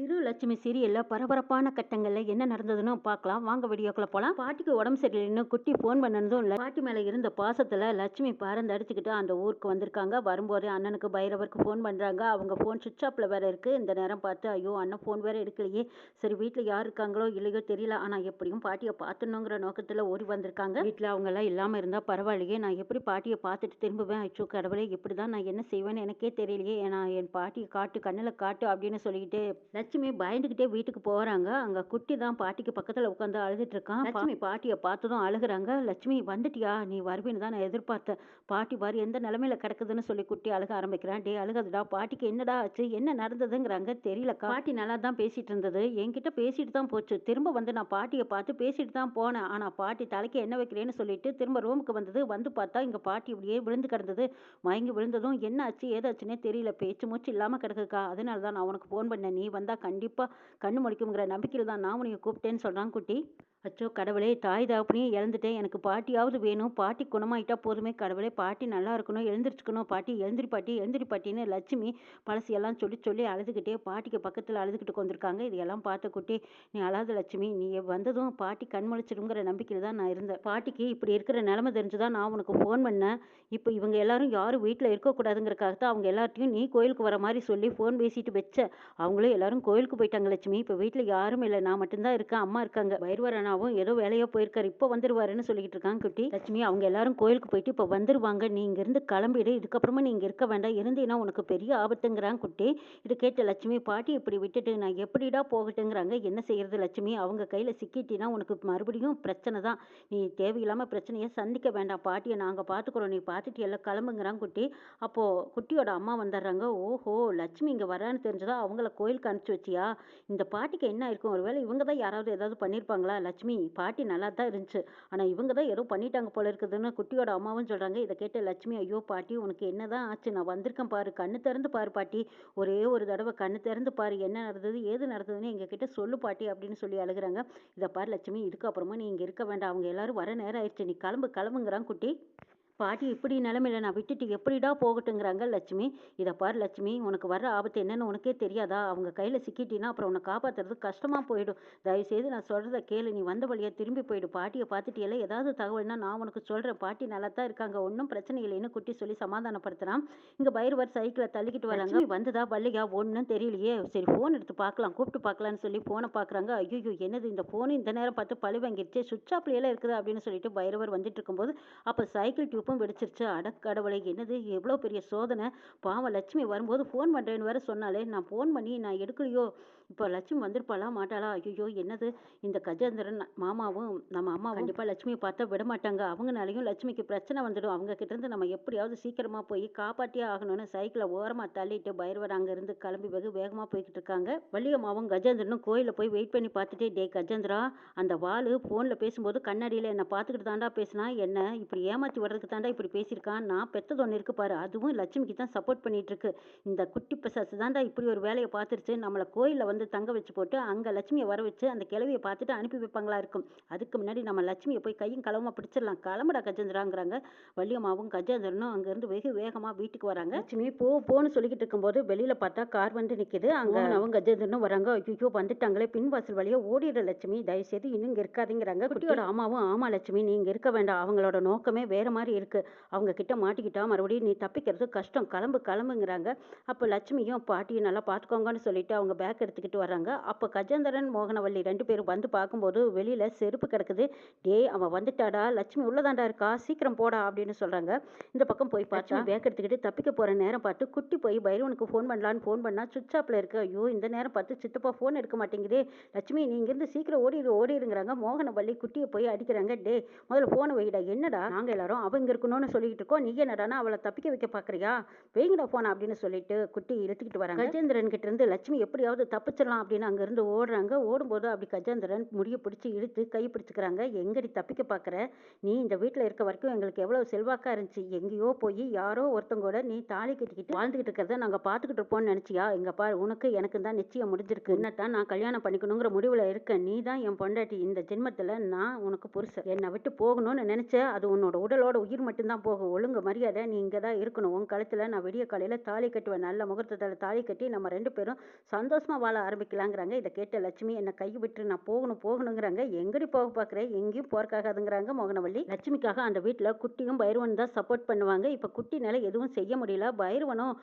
திரு லட்சுமி சீரியல்ல பரபரப்பான கட்டங்கள்ல என்ன நடந்ததுன்னு பார்க்கலாம் வாங்க வீடியோக்குள்ள போலாம். பாட்டிக்கு உடம்பு சரியில்லைன்னு குட்டி ஃபோன் பண்ணதும் இல்ல. பாட்டி மேல இருந்த பாசத்துல லட்சுமி பறந்து அடிச்சுக்கிட்டு அந்த ஊருக்கு வந்திருக்காங்க. வரும்போது அண்ணனுக்கு பைரவருக்கு ஃபோன் பண்றாங்க. அவங்க ஃபோன் சுவிட்ச் ஆப்ல வேற இருக்கு. இந்த நேரம் பார்த்து ஐயோ அண்ணன் ஃபோன் வேற எடுக்கலையே. சரி வீட்டுல யார் இருக்காங்களோ இல்லையோ தெரியல. ஆனா எப்படியும் பாட்டியை பார்த்துணுங்கிற நோக்கத்துல ஓடி வந்திருக்காங்க. வீட்டுல அவங்க எல்லாம் இல்லாம இருந்தா பரவாயில்லையே. நான் எப்படி பாட்டியை பார்த்துட்டு திரும்புவேன்? அச்சோ கடவுளே இப்படிதான் நான் என்ன செய்வேன்னு எனக்கே தெரியலையே. நான் என் பாட்டியை காட்டு கண்ணுல காட்டு அப்படின்னு சொல்லிக்கிட்டு லட்சுமி பயந்துகிட்டே வீட்டுக்கு போறாங்க. அங்க குட்டி தான் பாட்டிக்கு பக்கத்துல உட்காந்து அழுதுட்டு இருக்கான் லட்சுமி பாட்டியை பார்த்ததும் அழுகுறாங்க. லட்சுமி வந்துட்டியா? நீ வருவேன்னு தான் நான் எதிர்பார்த்தேன் பாட்டி பாரு எந்த நிலைமையில கிடக்குதுன்னு சொல்லி குட்டி அழுக ஆரம்பிக்கிறான். டே அழுகாதுடா. பாட்டிக்கு என்னடா ஆச்சு? என்ன நடந்ததுங்கிறாங்க? தெரியலக்கா. பாட்டி நல்லா தான் பேசிட்டு இருந்தது. என்கிட்ட பேசிட்டு தான் போச்சு. திரும்ப வந்து நான் பாட்டியை பார்த்து பேசிட்டு தான் போனேன். ஆனா பாட்டி தலைக்கு என்ன வைக்கிறேன்னு சொல்லிட்டு திரும்ப ரூமுக்கு வந்தது. வந்து பார்த்தா இங்க பாட்டி இப்படியே விழுந்து கிடந்தது. மயங்கி விழுந்ததும் என்ன ஆச்சு ஏதாச்சுன்னே தெரியல. பேச்சு மூச்சு இல்லாம கிடக்குக்கா. அதனால தான் நான் உனக்கு ஃபோன் பண்ணேன். நீ வந்தா கண்டிப்பா கண்ணு முடிக்குங்கிற நம்பிக்கையில் தான் நான் உனக்கு கூப்பிட்டேன்னு சொல்றான் குட்டி. அச்சோ கடவுளே தாய் தாப்புனையும் இழந்துட்டேன். எனக்கு பாட்டியாவது வேணும். பாட்டி குணமாயிட்டா போதுமே கடவுளே. பாட்டி நல்லா இருக்கணும். எழுந்திரிச்சுக்கணும். பாட்டி எழுந்திரி பாட்டி எழுந்திரி பாட்டின்னு லட்சுமி பழசையெல்லாம் சொல்லி சொல்லி அழுதுகிட்டே பாட்டிக்கு பக்கத்தில் அழுதுகிட்டு வந்திருக்காங்க இதையெல்லாம் பார்த்த குட்டி நீ அழாத லட்சுமி. நீ வந்ததும் பாட்டி கண்மொழிச்சிடுங்கிற நம்பிக்கையில் தான் நான் இருந்தேன். பாட்டிக்கு இப்படி இருக்கிற நிலமை தெரிஞ்சுதான் நான் உனக்கு ஃபோன் பண்ணேன். இப்போ இவங்க எல்லாரும் யாரும் வீட்டில் இருக்கக்கூடாதுங்கிறக்காக தான் அவங்க எல்லார்ட்டையும் நீ கோயிலுக்கு வர மாதிரி சொல்லி ஃபோன் பேசிட்டு வச்ச. அவங்களும் எல்லாரும் கோயிலுக்கு போயிட்டாங்க லட்சுமி. இப்போ வீட்டில் யாரும் இல்லை. நான் மட்டும்தான் இருக்கேன். அம்மா இருக்காங்க. பைரவர் அண்ணாவும் ஏதோ வேலையா போயிருக்காரு. இப்போ வந்துருவாருன்னு சொல்லிக்கிட்டு இருக்காங்க குட்டி. லட்சுமி அவங்க எல்லாரும் கோயிலுக்கு போயிட்டு இப்போ வந்துருவாங்க. நீ இங்கிருந்து கிளம்பிடு இதுக்கப்புறமா நீ இருக்க வேண்டாம். இருந்தீங்கன்னா உனக்கு பெரிய ஆபத்துங்கிறாங்க குட்டி. இது கேட்ட லட்சுமி பாட்டி இப்படி விட்டுட்டு நான் எப்படிடா போகட்டுங்கிறாங்க? என்ன செய்யறது லட்சுமி? அவங்க கையில சிக்கிட்டினா உனக்கு மறுபடியும் பிரச்சனை தான். நீ தேவையில்லாம பிரச்சனையை சந்திக்க வேண்டாம். பாட்டியை நாங்க பாத்துக்கிறோம். நீ பார்த்துட்டு எல்லாம் கிளம்புங்கிறாங்க குட்டி. அப்போ குட்டியோட அம்மா வந்துடுறாங்க. ஓஹோ லட்சுமி இங்க வரான்னு தெரிஞ்சதா? அவங்கள கோயிலுக்கு அனுப்பிச்சு வச்சியா? இந்த பாட்டிக்கு என்ன இருக்கும் ஒருவேளை இவங்க தான் யாராவது ஏதாவது பண்ணியிருப்பாங்களா லட்சுமி லட்சுமி பாட்டி நல்லா தான் இருந்துச்சு. ஆனால் இவங்க தான் ஏதோ பண்ணிட்டாங்க போல இருக்குதுன்னு குட்டியோட அம்மாவும் சொல்கிறாங்க இதை கேட்ட லட்சுமி ஐயோ பாட்டி உனக்கு என்ன தான் ஆச்சு? நான் வந்திருக்கேன் பாரு. கண்ணு திறந்து பாரு பாட்டி. ஒரே ஒரு தடவை கண்ணு திறந்து பாரு. என்ன நடந்தது? ஏது நடந்ததுன்னு எங்கள் கிட்டே சொல்லு பாட்டி அப்படின்னு சொல்லி அழுகுறாங்க. இதை பாரு லட்சுமி இதுக்கப்புறமா நீ இங்கே இருக்க வேண்டாம். அவங்க எல்லாரும் வர நேரம் ஆயிடுச்சு. நீ கிளம்பு கிளம்புங்கிறான் குட்டி. பாட்டி இப்படி நிலைமையில நான் விட்டுட்டு எப்படிடா போகட்டுங்கிறாங்க லட்சுமி. இதை பாரு லட்சுமி உனக்கு வர்ற ஆபத்து என்னன்னு உனக்கே தெரியாதா? அவங்க கையில சிக்கிட்டினா அப்புறம் உன்னை காப்பாத்துறது கஷ்டமா போயிடும். தயவுசெய்து நான் சொல்றத கேளு. நீ வந்த வழியா திரும்பி போயிடு. பாட்டியை பார்த்துட்டியல ஏதாவது தகவல்னா நான் உனக்கு சொல்றேன். பாட்டி நல்லா தான் இருக்காங்க. ஒன்றும் பிரச்சனை இல்லைன்னு குட்டி சொல்லி சமாதானப்படுத்துறான். இங்க பைரவர் சைக்கிளை தள்ளிக்கிட்டு வராங்க. வந்ததா வரலையா? ஒன்றும் தெரியலையே. சரி ஃபோன் எடுத்து பார்க்கலாம். கூப்பிட்டு பார்க்கலான்னு சொல்லி ஃபோனை பார்க்குறாங்க. ஐயோ என்னது இந்த ஃபோன் இந்த நேரம் பார்த்து பழி வாங்கிருச்சு. சுவிட்ச் ஆஃப்ல இருக்குது அப்படின்னு சொல்லிட்டு பைரவர் வந்துட்டு இருக்கும்போது அப்போ சைக்கிள் டியூப்பும் வெடிச்சிருச்சு. அடக்கடவுளை என்னது? எவ்வளோ பெரிய சோதனை? பாவம் லட்சுமி வரும்போது ஃபோன் பண்ணுறேன்னு வேற சொன்னாலே நான் ஃபோன் பண்ணி நான் எடுக்கலையோ? இப்போ லட்சுமி வந்திருப்பாளா மாட்டாளா? ஐயோ என்னது? இந்த கஜேந்திரன் மாமாவும் நம்ம அம்மா கண்டிப்பாக லட்சுமியை பார்த்தா விட மாட்டாங்க. அவங்கனாலையும் லட்சுமிக்கு பிரச்சனை வந்துடும். அவங்க கிட்ட இருந்து நம்ம எப்படியாவது சீக்கிரமா போய் காப்பாற்றியே ஆகணும்னு சைக்கிளை ஓரமா தள்ளிட்டு பைரவர் அங்கேருந்து கிளம்பி வெகு வேகமாக போய்கிட்டு இருக்காங்க. வள்ளியம்மாவும் கஜேந்திரனும் கோயிலில் போய் வெயிட் பண்ணி பார்த்துட்டு டே கஜேந்திரா அந்த வாளு ஃபோனில் பேசும்போது கண்ணாடியில் என்னை பார்த்துக்கிட்டு தாண்டா பேசினா? என்ன? இப்படி ஏமாற்றி வர்றதுக்கு தாண்டா இப்படி பேசியிருக்கான்? நான் பெத்தது ஒன்று இருக்கு பாரு. அதுவும் லட்சுமிக்கு தான் சப்போர்ட் பண்ணிட்டு இருக்கு. இந்த குட்டி பிசாசு தாண்டா இப்படி ஒரு வேலையை பார்த்துருச்சு. நம்மளை கோயிலில் வந்து தங்க வச்சு போட்டு அங்கே லட்சுமியை வர வச்சு அந்த கிழவியை பார்த்துட்டு அனுப்பி வைப்பாங்களா இருக்கும். அதுக்கு முன்னாடி நம்ம லட்சுமியை போய் கையும் களவுமா பிடிச்சிடலாம். கிளம்புடா கஜேந்திராங்கிறாங்க. வள்ளியம்மாவும் கஜேந்திரனும் அங்கேருந்து வெகு வேகமாக வீட்டுக்கு வராங்க. லட்சுமி போ போன்னு சொல்லிக்கிட்டு இருக்கும்போது வெளியில பார்த்தா கார் வந்து நிற்கிது அங்கே அவங்க கஜேந்திரனும் வராங்க. ஐயோ வந்துட்டாங்களே. பின்வாசல் வழியா ஓடிடுற லட்சுமி. தயவுசெய்து இன்னும் இங்கே இருக்காதீங்கிறாங்க. குட்டியோட அம்மாவும் ஆமா லட்சுமி நீ இங்கே இருக்க வேண்டாம். அவங்களோட நோக்கமே வேற மாதிரி இருக்கு. அவங்க கிட்ட மாட்டிக்கிட்டா மறுபடியும் நீ தப்பிக்கிறது கஷ்டம். கிளம்பு கிளம்புங்கிறாங்க. அப்போ லட்சுமியும் பாட்டியும் நல்லா பார்த்துக்கோங்கன்னு சொல்லிட்டு அவங்க பேக் எடுத்துக்கிட்டு வராங்க அப்போ கஜேந்திரன் மோகனவள்ளி ரெண்டு பேரும் வந்து பார்க்கும்போது வெளியில செருப்பு கிடக்குது. டேய் அவன் வந்துட்டாடா. லட்சுமி உள்ளதாண்டா இருக்கா? சீக்கிரம் போடா அப்படின்னு சொல்றாங்க. இந்த பக்கம் போய் பார்த்தா பேக் எடுத்துக்கிட்டு தப்பிக்க போற நேரம் பார்த்து குட்டி போய் பைரவனுக்கு ஃபோன் பண்ணலான்னு ஃபோன் பண்ணா சுவிட்ச் ஆப்ல இருக்கு. ஐயோ இந்த நேரம் பார்த்து சித்தப்பா ஃபோன் எடுக்க மாட்டேங்குதே. லட்சுமி நீ இங்கிருந்து சீக்கிரம் ஓடிடு ஓடிடுங்கிறாங்க மோகனவள்ளி குட்டியை போய் அடிக்கிறாங்க. டே முதல்ல ஃபோனை வைடா. என்னடா? நாங்க எல்லாரும் அவங்க இருக்கணும்னு சொல்லிட்டு இருக்கோம். நீ என்னடானா அவளை தப்பிக்க வைக்க பாக்குறியா? வைங்கடா போன அப்படின்னு சொல்லிட்டு குட்டி இழுத்துக்கிட்டு வராங்க. கஜேந்திரன் கிட்ட இருந்து லட்சுமி எப்படியாவது தப்பிச்சிடலாம் அப்படின்னு அங்கேருந்து ஓடுறாங்க. ஓடும்போது அப்படி கஜேந்திரன் முடியை பிடிச்சி இழுத்து கை பிடிச்சிக்கிறாங்க. எங்கடி தப்பிக்க பார்க்குற? நீ இந்த வீட்டில் இருக்க வரைக்கும் எங்களுக்கு எவ்வளவு செல்வாக்காக இருந்துச்சு. எங்கேயோ போய் யாரோ ஒருத்தங்கூட நீ தாலி கட்டிக்கிட்டு வாழ்ந்துக்கிட்டு இருக்கிறத நாங்கள் பார்த்துக்கிட்டு இருப்போம்னு நினச்சியா? எங்கள் பாரு உனக்கு எனக்கு தான் நிச்சயம் முடிஞ்சிருக்கு. என்னத்தான் நான் கல்யாணம் பண்ணிக்கணுங்கிற முடிவில் இருக்கேன். நீ தான் என் பொண்டாட்டி. இந்த ஜென்மத்தில் நான் உனக்கு புருஷன். என்னை விட்டு போகணும்னு நினச்ச அது உன்னோட உடலோட உயிர் உயிர் மட்டும்தான் போகும். ஒழுங்கு மரியாதை நீ இங்கே தான் இருக்கணும். உன் கழுத்தில் நான் விடிய காலையில் தாலி கட்டுவேன். நல்ல முகூர்த்தத்தில் தாலி கட்டி நம்ம ரெண்டு பேரும் சந்தோஷமாக வாழ ஆரம்பிக்கலாங்கிறாங்க. இதை கேட்ட லட்சுமி என்னை கை விட்டு நான் போகணும் போகணுங்கிறாங்க. எங்கடி போக பார்க்குறேன் எங்கேயும் போறக்காகாதுங்கிறாங்க மோகனவள்ளி லட்சுமிக்காக அந்த வீட்டில் குட்டியும் பைரவன் தான் சப்போர்ட் பண்ணுவாங்க. இப்போ குட்டினால எதுவும் செய்ய முடியல. பைரவனும்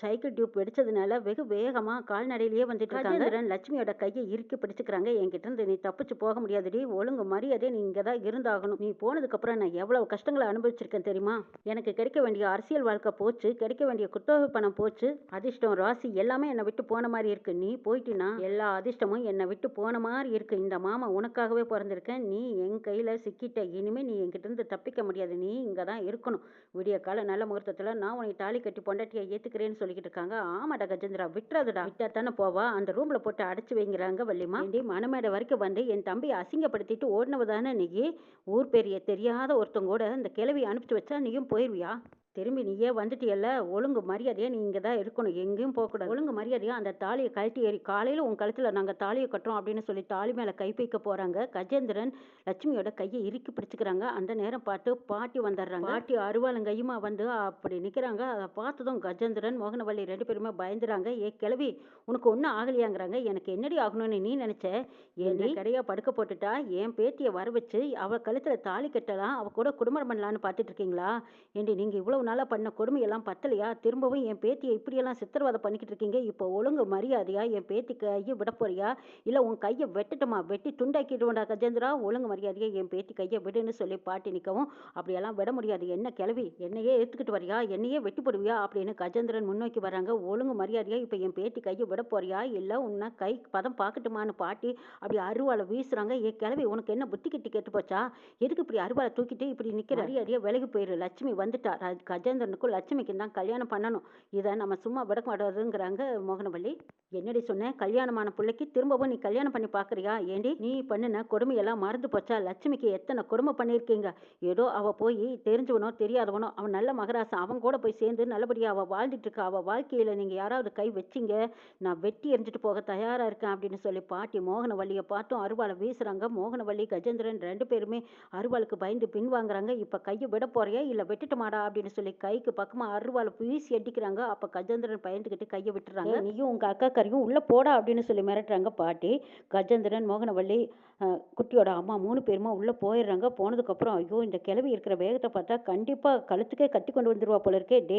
சைக்கிள் டியூப் வெடிச்சதுனால வெகு வேகமாக கால்நடையிலேயே வந்துட்டு இருக்காங்க. லட்சுமியோட கையை இறுக்கி பிடிச்சுக்கிறாங்க. என்கிட்ட இருந்து நீ தப்பிச்சு போக முடியாதுடி. ஒழுங்கு மரியாதை நீ இங்கே தான் இருந்தாகணும். நீ போனதுக்கப்புறம் நான் எவ்வளவு கஷ்டங்களை அனுபவிச்சிருக்கேன் தெரியுமா? எனக்கு கிடைக்க வேண்டிய அரசியல் வாழ்க்கை போச்சு. கிடைக்க வேண்டிய குத்தகை பணம் போச்சு. அதிர்ஷ்டம் ராசி எல்லாமே என்னை விட்டு போன மாதிரி இருக்கு. நீ போயிட்டினா எல்லா அதிர்ஷ்டமும் என்னை விட்டு போன மாதிரி இருக்கு. இந்த மாமா உனக்காகவே பிறந்திருக்கேன். நீ என் கையில் சிக்கிட்ட. இனிமே நீ என்கிட்ட இருந்து தப்பிக்க முடியாது. நீ இங்கே தான் இருக்கணும். விடிய கால நல்ல முகூர்த்தத்தில் நான் உனக்கு தாலி கட்டி பொண்டாட்டியை ஏற்றுக்கிறேன்னு சொல்லிக்கிட்டு இருக்காங்க ஆமாடா கஜேந்திரா விட்டுறதுடா. விட்டா தானே போவா? அந்த ரூம்ல போட்டு அடைச்சு வைங்கிறாங்க வள்ளிமா. ஏண்டி மனமேடை வரைக்கும் வந்து என் தம்பியை அசிங்கப்படுத்திட்டு ஓடினவ தானே நீ ஊர் பெரிய தெரியாத ஒருத்தங்க கூட இந்த கிளவி அனுப்பிச்சு வச்சா நீயும் போயிருவியா? திரும்பி நீயே வந்துட்டியல்ல? ஒழுங்கு மரியாதையா நீ இங்கே தான் இருக்கணும் எங்கேயும் போகக்கூடாது ஒழுங்கு மரியாதையா அந்த தாலியை கழட்டி ஏறி காலையில் உன் கழுத்தில் நாங்கள் தாலியை கட்டுறோம் அப்படின்னு சொல்லி தாலி மேலே கை வைக்க போகிறாங்க கஜேந்திரன் லட்சுமியோட கையை இறுக்கி பிடிச்சிக்கிறாங்க. அந்த நேரம் பார்த்து பாட்டி வந்துடுறாங்க. பாட்டி அருவாளும் கையுமா வந்து அப்படி நிற்கிறாங்க அதை பார்த்ததும் கஜேந்திரன் மோகனவள்ளி ரெண்டு பேருமே பயந்துறாங்க. ஏ கிளவி உனக்கு ஒன்றும் ஆகலையாங்கிறாங்க. எனக்கு என்னடி ஆகணும்னு நீ நினச்ச? ஏண்டி கடையா படுக்க போட்டுட்டா? என் பேத்தியை வர வச்சு அவ கழுத்தில் தாலி கட்டலாம். அவ கூட குடும்பம் பண்ணலான்னு பார்த்துட்டு இருக்கீங்களா? ஏண்டி நீங்கள் இவ்வளவு நாளாக பண்ண கொடுமையெல்லாம் பத்தலையா? திரும்பவும் என் பேத்தியை இப்படியெல்லாம் சித்திரவதை பண்ணிக்கிட்டு இருக்கீங்க? இப்போ ஒழுங்கு மரியாதையா என் பேத்தி கையை விட போறியா? இல்லை உன் கையை வெட்டட்டுமா? வெட்டி துண்டாக்கிடுவேண்டா கஜேந்திரா. ஒழுங்கு மரியாதையா என் பேத்தி கையை விடுன்னு சொல்லி பாட்டி நிற்கவும் அப்படியெல்லாம் விட முடியாது. என்ன கிளவி? என்னையே எடுத்துக்கிட்டு வரியா? என்னையே வெட்டி போடுவியா? அப்படின்னு கஜேந்திரன் முன்னோக்கி வராங்க. ஒழுங்கு மரியாதையா இப்போ என் பேத்தி கையை விட போறியா? இல்லை உன்னை கை பதம் பார்க்கட்டுமான்னு பாட்டி அப்படி அருவாளை வீசுறாங்க. என் கிளவி உனக்கு என்ன புத்தி கிட்டி கெட்டு போச்சா எதுக்கு இப்படி அருவாளை தூக்கிட்டு இப்படி நிற்கிற மரியாதையா விலகி போயிரு. லட்சுமி வந்துட்டா. கஜேந்திரனுக்கும் லட்சுமிக்கும் தான் கல்யாணம் பண்ணணும். இதை நம்ம சும்மா விட மாட்டாதுங்கிறாங்க மோகனவள்ளி என்னடி சொன்னேன் கல்யாணமான பிள்ளைக்கு திரும்பவும் நீ கல்யாணம் பண்ணி பார்க்குறியா? ஏண்டி நீ பண்ணின கொடுமையெல்லாம் மறந்து போச்சா? லட்சுமிக்கு எத்தனை கொடுமை பண்ணியிருக்கீங்க? ஏதோ அவள் போய் தெரிஞ்சவனோ தெரியாதவனோ அவன் நல்ல மகராசன் அவன் கூட போய் சேர்ந்து நல்லபடியாக அவள் வாழ்ந்துட்டு இருக்கா அவள் வாழ்க்கையில் நீங்கள் யாராவது கை வச்சீங்க? நான் வெட்டி எரிஞ்சிட்டு போக தயாராக இருக்கேன் அப்படின்னு சொல்லி பாட்டி மோகனவள்ளியை பார்த்தும் அருவாளை வீசுகிறாங்க மோகனவள்ளி கஜேந்திரன் ரெண்டு பேருமே அருவாளுக்கு பயந்து பின்வாங்குறாங்க. இப்போ கையை விட போறியா? வெட்டுட்டு மாடா அப்படின்னு சொல்லி கைக்கு பக்கமா அருவாளை வீசி அடிக்கிறாங்க. அப்ப கஜேந்திரன் பயந்துகிட்டு கையை விட்டுறாங்க. நீயும் உங்க அக்கா கறியும் உள்ள போடா அப்படின்னு சொல்லி மிரட்டுறாங்க பாட்டி. கஜேந்திரன் மோகனவள்ளி குட்டியோட அம்மா மூணு பேருமா உள்ள போயிடுறாங்க. போனதுக்கப்புறம் ஐயோ இந்த கிளவி இருக்கிற வேகத்தை பார்த்தா கண்டிப்பா கழுத்துக்கே கட்டி கொண்டு வந்துருவா போல இருக்கே. டே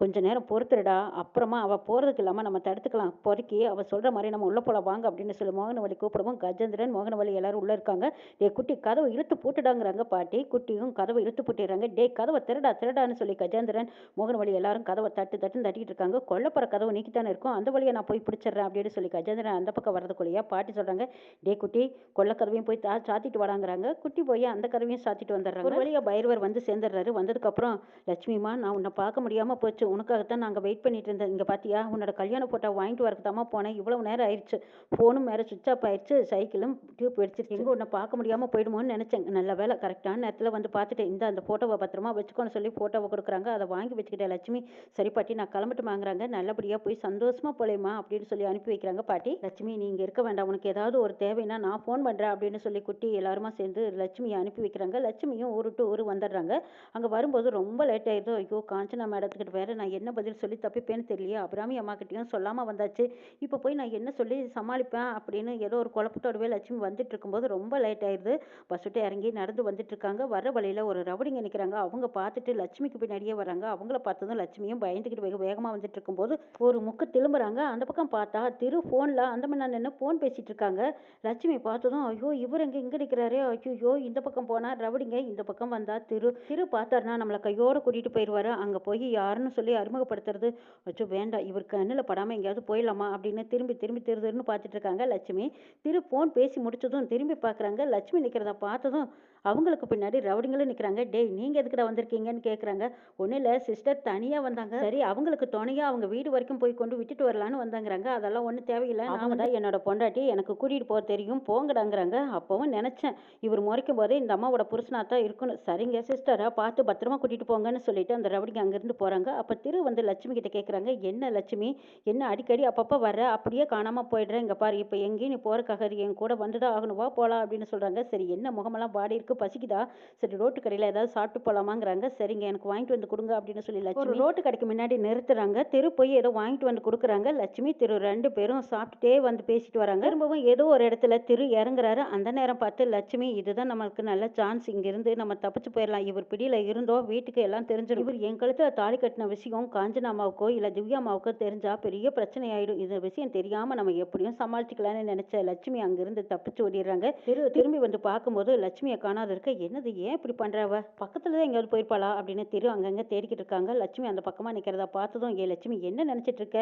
கொஞ்ச நேரம் பொறுத்துடா அப்புறமா அவ போறதுக்கு இல்லாம நம்ம தடுத்துக்கலாம். பொறுக்கி அவ சொல்ற மாதிரி நம்ம உள்ள போல வாங்க அப்படின்னு சொல்லி மோகனவள்ளி கூப்பிடுவோம் கஜேந்திரன் மோகனவள்ளி எல்லாரும் உள்ள இருக்காங்க. டே குட்டி கதவை இழுத்து போட்டுடாங்கிறாங்க பாட்டி. குட்டியும் கதவை இழுத்து போட்டுடுறாங்க. டே கதவை திருடா திருடான்னு சொல்லி கஜேந்திரன் மோகனவள்ளி எல்லாரும் கதவை தட்டு தட்டுன்னு தட்டிக்கிட்டு இருக்காங்க. கொல்லப்புற கதவு நீக்கித்தானே இருக்கும். அந்த வழியை நான் போய் பிடிச்சிடுறேன் அப்படின்னு சொல்லி கஜேந்திரன் அந்த பக்கம் வரதுக்குள்ளேயா பாட்டி சொல்கிறாங்க டே குட்டி கொல்லக்கதவையும் போய் தா சாத்திட்டு வராங்கிறாங்க குட்டி போய் அந்த கதவையும் சாத்திட்டு வந்துடுறாங்க. ஒரு வழியாக பைரவர் வந்து சேர்ந்துடுறாரு. வந்ததுக்கப்புறம் லட்சுமிமா நான் உன்னை பார்க்க முடியாமல் போச்சு. உனக்காகத்தான் நாங்கள் வெயிட் பண்ணிட்டு இருந்தேன் இங்கே பார்த்தியா உன்னோட கல்யாண போட்டோ வாங்கிட்டு வரக்கு தான் போனேன். இவ்வளவு நேரம் ஆயிடுச்சு. ஃபோனும் வேறு சுவிச் ஆஃப் ஆயிடுச்சு. சைக்கிளும் டியூப் வெடிச்சிருச்சு. எங்கே உன்னை பார்க்க முடியாமல் போயிடுமோன்னு நினச்சேன். நல்ல வேலை கரெக்டான நேரத்தில் வந்து பார்த்துட்டு இந்த அந்த ஃபோட்டோவை பத்திரமா வச்சுக்கோன்னு சொல்லி ஃபோட்டோவை கொடுக்க கொடுக்குறாங்க. அதை வாங்கி வச்சுக்கிட்டேன் லட்சுமி சரி பாட்டி நான் கிளம்பிட்டு வாங்குறாங்க நல்லபடியாக போய் சந்தோஷமாக போலேம்மா அப்படின்னு சொல்லி அனுப்பி வைக்கிறாங்க பாட்டி. லட்சுமி நீங்கள் இருக்க வேண்டாம். உனக்கு ஏதாவது ஒரு தேவைன்னா நான் ஃபோன் பண்ணுறேன் அப்படின்னு சொல்லி குட்டி எல்லாருமா சேர்ந்து லட்சுமியை அனுப்பி வைக்கிறாங்க. லட்சுமியும் ஊரு டு ஊர் வந்துடுறாங்க. அங்கே வரும்போது ரொம்ப லேட் ஆயிடுது. ஐயோ காஞ்சனா மேடத்துக்கிட்ட வேற நான் என்ன பதில் சொல்லி தப்பிப்பேன்னு தெரியலையே. அபிராமி அம்மா சொல்லாமல் வந்தாச்சு. இப்போ போய் நான் என்ன சொல்லி சமாளிப்பேன்? அப்படின்னு ஏதோ ஒரு குழப்பத்தோடவே லட்சுமி வந்துட்டு இருக்கும்போது ரொம்ப லேட் ஆயிடுது. பஸ் விட்டு இறங்கி நடந்து வந்துட்டு இருக்காங்க. வர வழியில் ஒரு ரவுடிங்க நிற்கிறாங்க அவங்க பார்த்துட்டு லட்சுமிக்கு நடிகை வராங்க. அவங்கள பார்த்ததும் லட்சுமியும் பயந்துக்கிட்டு வேக வேகமாக வந்துட்டு இருக்கும்போது ஒரு முக்கு திரும்புறாங்க. அந்த பக்கம் பார்த்தா திரு ஃபோனில் அந்த மணி நின்று ஃபோன் பேசிட்டு இருக்காங்க. லட்சுமி பார்த்ததும் ஐயோ இவர் எங்கே இங்கே நிற்கிறாரே ஐயோ இந்த பக்கம் போனால் ரவுடிங்க இந்த பக்கம் வந்தால் திரு. திரு பார்த்தாருனா நம்மளை கையோடு கூட்டிகிட்டு போயிடுவாரு அங்கே போய் யாருன்னு சொல்லி அறிமுகப்படுத்துறது அச்சோ வேண்டாம் இவர் கண்ணில் படாமல் எங்கேயாவது போயிடலாமா? அப்படின்னு திரும்பி திரும்பி திரு திருன்னு பார்த்துட்டு இருக்காங்க லட்சுமி. திரு ஃபோன் பேசி முடிச்சதும் திரும்பி பார்க்குறாங்க. லட்சுமி நிற்கிறத பார்த்ததும் அவங்களுக்கு பின்னாடி ரவுடிங்களும் நிக்கிறாங்க. டேய் நீங்க எதுக்குடா வந்திருக்கீங்கன்னு கேக்குறாங்க. ஒன்றும் இல்லை சிஸ்டர் தனியாக வந்தாங்க. சரி அவங்களுக்கு துணையாக அவங்க வீடு வரைக்கும் போய் கொண்டு விட்டுட்டு வரலான்னு வந்தாங்கிறாங்க. அதெல்லாம் ஒன்றும் தேவையில்லை. அவங்க தான் என்னோட பொண்டாட்டி எனக்கு கூட்டிகிட்டு போக தெரியும். போங்கடாங்கிறாங்க. அப்போவும் நினச்சேன். இவர் முறைக்கும் போதே இந்த அம்மாவோட புருஷனாக தான் இருக்கணும். சரிங்க சிஸ்டரை. பார்த்து பத்திரமா கூட்டிகிட்டு போங்கன்னு சொல்லிட்டு அந்த ரவுடிங்க அங்கேருந்து போகிறாங்க அப்போ திரு வந்து லட்சுமி கிட்ட கேட்குறாங்க என்ன லட்சுமி? என்ன அடிக்கடி அப்பப்போ வர்ற? அப்படியே காணாமல் போயிடுறேன். இங்கே பாரு இப்போ எங்கேயும் நீ போகிறக்காக என் கூட வந்து தான் ஆகணும். வா போகலாம் அப்படின்னு சொல்கிறாங்க சரி என்ன முகமெல்லாம் பாடி இருக்கு பசிக்குதா? சரி ரோட்டு கடையில் ஏதாவது சாப்பிட்டு போகலாமாங்கிறாங்க சரிங்க எனக்கு வாங்கிட்டு வந்து கொடுங்க அப்படின்னு சொல்லி லட்சுமி ரோட்டு கடைக்கு முன்னாடி நிறுத்துறாங்க. திரு போய் ஏதோ வாங்கிட்டு வந்து கொடுக்குறாங்க. லட்சுமி திரு ரெண்டு பேரும் சாப்பிட்டுட்டே வந்து பேசிட்டு வராங்க. திரும்பவும் ஏதோ ஒரு இடத்துல திரு இறங்குறாரு. அந்த நேரம் பார்த்து லட்சுமி இதுதான் நமக்கு நல்ல சான்ஸ். இங்கிருந்து நம்ம தப்பிச்சு போயிடலாம். இவர் பிடியில் இருந்தோம் வீட்டுக்கு எல்லாம் தெரிஞ்சிடும். இவர் என் கழுத்தில் தாலி கட்டின விஷயம் காஞ்சனா அம்மாவுக்கோ இல்லை திவ்யா அம்மாவுக்கோ தெரிஞ்சா பெரிய பிரச்சனை ஆயிடும் இந்த விஷயம் தெரியாம நம்ம எப்படியும் சமாளிச்சுக்கலாம்னு நினைச்ச லட்சுமி அங்கிருந்து தப்பிச்சு ஓடிடுறாங்க. திரு திரும்பி வந்து பார்க்கும்போது லட்சுமியை காணாத இருக்க என்னது ஏன் இப்படி பண்ணுறவ பக்கத்தில் தான் எங்கேயாவது போயிருப்பாளா? அப்படின்னு திரு அங்கங்கே தேடிக்கிட்டு இருக்காங்க. லட்சுமி அந்த பக்கமாக நிற்கிறதா பார்த்ததும் ஏ லட்சுமி என்ன நினச்சிட்டு இருக்க?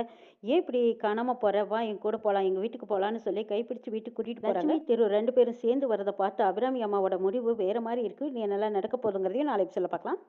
ஏன் இப்படி காணாமல் போகிற வா என் கூட போகலாம் எங்கள் வீட்டுக்கு போகலான்னு சொல்லி கைப்பிடிச்சு வீட்டுக்கு கூட்டிகிட்டு போகிறாங்க திரு ரெண்டு பேரும் சேர்ந்து வரதை பார்த்து அபிராமி அம்மாவோட முடிவு வேற மாதிரி இருக்குது நீ என்னெல்லாம் நடக்க போதுங்கிறதையும் நாளைக்கு சொல்ல பார்க்கலாம்.